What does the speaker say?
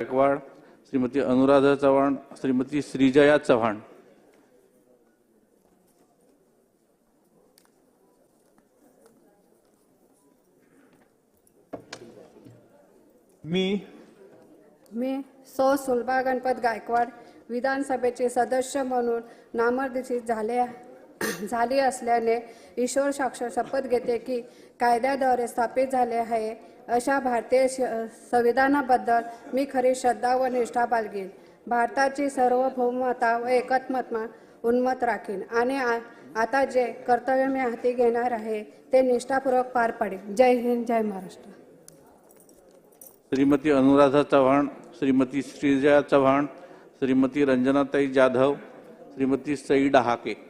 गायकवाड श्रीमती अनुराधा चव्हाण श्रीमती श्रीजया चव्हाण. मी मी सौ सुलभा गणपत गायकवाड विधानसभेचे सदस्य म्हणून नामनिर्देशित झाले झाली असल्याने ईश्वर साक्ष शपथ घेते की कायद्याद्वारे स्थापित झाले आहे. अशा भारतीय श- संविधानाबद्दल मी खरी श्रद्धा व निष्ठा बाळगीन. भारताची सार्वभौमता व एकत्मत्मा उन्मत राखीन. आणि आ- आता जे कर्तव्य मी हाती घेणार आहे ते निष्ठापूर्वक पार पाडेन. जय हिंद जय महाराष्ट्र. श्रीमती अनुराधा चव्हाण श्रीमती श्रीजया चव्हाण श्रीमती रंजनाताई जाधव श्रीमती सई डहाके.